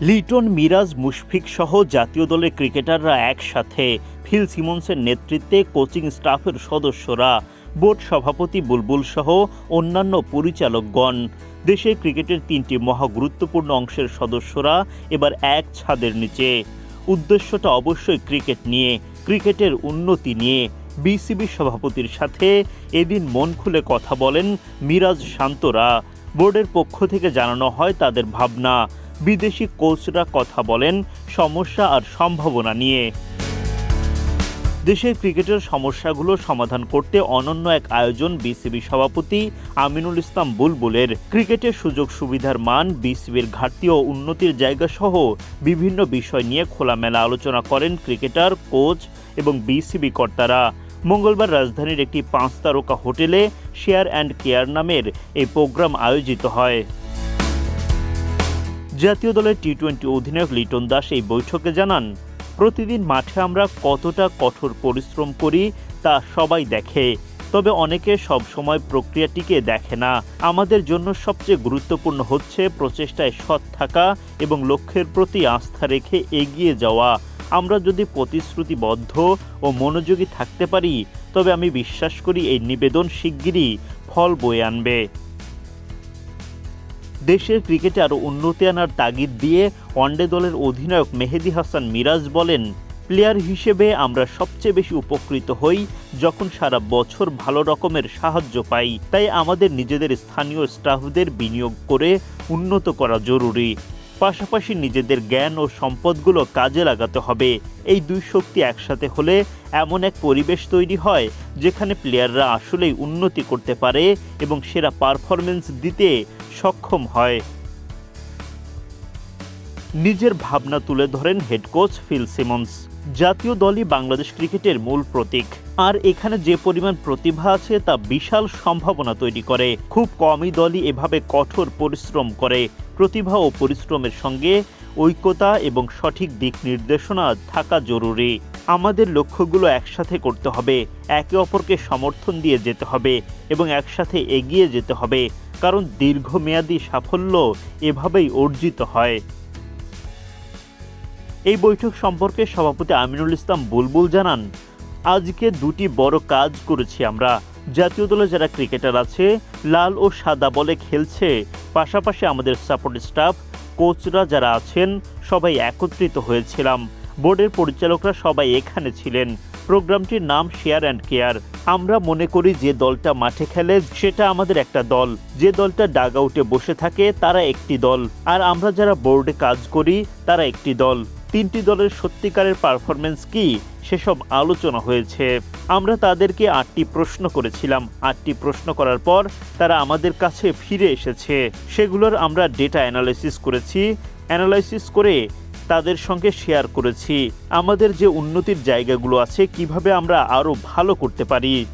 লিটন, মিরাজ, মুশফিক সহ জাতীয় দলের ক্রিকেটাররা একসাথে ফিল সিমন্সের নেতৃত্বে কোচিং স্টাফের সদস্যরা, বোর্ড সভাপতি বুলবুল সহ অন্যান্য পরিচালকগণ। দেশের ক্রিকেটের তিনটি মহা গুরুত্বপূর্ণ অংশের সদস্যরা এবার এক ছাদের নিচে। উদ্দেশ্যটা অবশ্যই ক্রিকেট নিয়ে, ক্রিকেটের উন্নতি নিয়ে। বিসিবি সভাপতির সাথে এদিন মন খুলে কথা বলেন মিরাজ শান্তরা। বোর্ডের পক্ষ থেকে জানানো হয় তাদের ভাবনা। বিদেশি কোচরা কথা বলেন সমস্যা আর সম্ভাবনা নিয়ে। দেশের ক্রিকেটের সমস্যাগুলো সমাধান করতে অনন্য এক আয়োজন বিসিবি সভাপতি আমিনুল ইসলাম বুলবুলের। ক্রিকেটের সুযোগ সুবিধার মান বিসিবির ঘাটতি ও উন্নতির জায়গা সহ বিভিন্ন বিষয় নিয়ে খোলামেলা আলোচনা করেন ক্রিকেটার, কোচ এবং বিসিবি কর্তারা। মঙ্গলবার রাজধানীর একটি পাঁচ তারকা হোটেলে শেয়ার অ্যান্ড কেয়ার নামের এই প্রোগ্রাম আয়োজিত হয়। জাতীয় দলের টি টোয়েন্টি অধিনায়ক লিটন দাস এই বৈঠকে জানান, প্রতিদিন মাঠে আমরা কতটা কঠোর পরিশ্রম করি তা সবাই দেখে, তবে অনেকে সব সময় প্রক্রিয়াটিকে দেখে না। আমাদের জন্য সবচেয়ে গুরুত্বপূর্ণ হচ্ছে প্রচেষ্টায় সৎ থাকা এবং লক্ষ্যের প্রতি আস্থা রেখে এগিয়ে যাওয়া। আমরা যদি প্রতিশ্রুতিবদ্ধ ও মনোযোগী থাকতে পারি, তবে আমি বিশ্বাস করি এই নিবেদন শিগগিরই ফল বয়ে আনবে। দেশের ক্রিকেটে আরও উন্নতি আনার তাগিদ দিয়ে ওয়ানডে দলের অধিনায়ক মেহেদি হাসান মিরাজ বলেন, প্লেয়ার হিসেবে আমরা সবচেয়ে বেশি উপকৃত হই যখন সারা বছর ভালো রকমের সাহায্য পাই। তাই আমাদের নিজেদের স্থানীয় স্টাফদের বিনিয়োগ করে উন্নত করা জরুরি। পাশাপাশি নিজেদের জ্ঞান ও সম্পদগুলো কাজে লাগাতে হবে। এই দুই শক্তি একসাথে হলে এমন এক পরিবেশ তৈরি হয় যেখানে প্লেয়াররা আসলেই উন্নতি করতে পারে এবং সেরা পারফরমেন্স দিতে সক্ষম হয়। নিজের ভাবনা তুলে ধরেন হেড কোচ ফিল সিমন্স জাতীয় দলই বাংলাদেশ ক্রিকেটের মূল প্রতীক। আর এখানে যে পরিমাণ প্রতিভা আছে তা বিশাল সম্ভাবনা তৈরি করে। খুব কমই দলই এভাবে কঠোর পরিশ্রম করে। প্রতিভা ও পরিশ্রমের সঙ্গে ঐক্যতা এবং সঠিক দিক নির্দেশনা থাকা জরুরি। আমাদের লক্ষ্যগুলো একসাথে করতে হবে। একে অপরকে সমর্থন দিয়ে যেতে হবে এবং একসাথে এগিয়ে যেতে হবে। কারণ দীর্ঘমেয়াদী সাফল্য এভাবেই অর্জিত হয়। এই বৈঠক সম্পর্কে সভাপতি আমিনুল ইসলাম বুলবুল জানান, আজকে দুটি বড় কাজ করেছি আমরা। জাতীয় দলে যারা ক্রিকেটার আছে, লাল ও সাদা বলে খেলছে, পাশাপাশি আমাদের সাপোর্ট স্টাফ, কোচরা যারা আছেন, সবাই একত্রিত হয়েছিলাম। বোর্ডের পরিচালকরা সবাই এখানে ছিলেন। প্রোগ্রামটির নাম শেয়ার অ্যান্ড কেয়ার আমরা মনে করি যে দলটা মাঠে খেলে, সেটা আমাদের একটা দল। যে দলটা ডাগ আউটে বসে থাকে, তারা একটি দল। আর আমরা যারা বোর্ডে কাজ করি, তারা একটি দল। তিনটি দলের সত্যিকারের পারফরমেন্স কি, সেসব আলোচনা হয়েছে। আমরা তাদেরকে আটটি প্রশ্ন করেছিলাম। আটটি প্রশ্ন করার পর তারা আমাদের কাছে ফিরে এসেছে। সেগুলোর আমরা ডেটা অ্যানালাইসিস করেছি। অ্যানালাইসিস করে তাদের সঙ্গে শেয়ার করেছি। আমাদের যে উন্নতির জায়গাগুলো আছে, কীভাবে আমরা আরও ভালো করতে পারি?